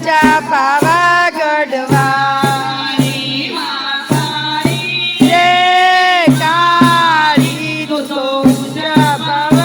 ઊંચા પાવા ગઢવા કાળી તો ઊંચા પાવા